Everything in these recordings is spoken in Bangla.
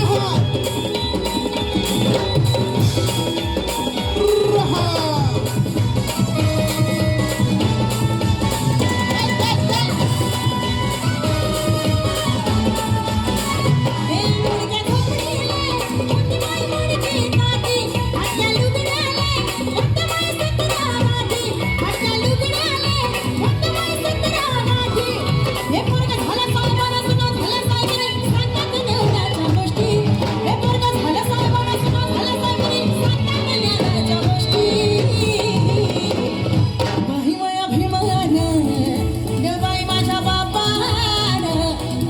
home.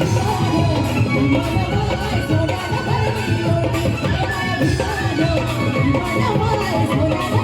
Thank you.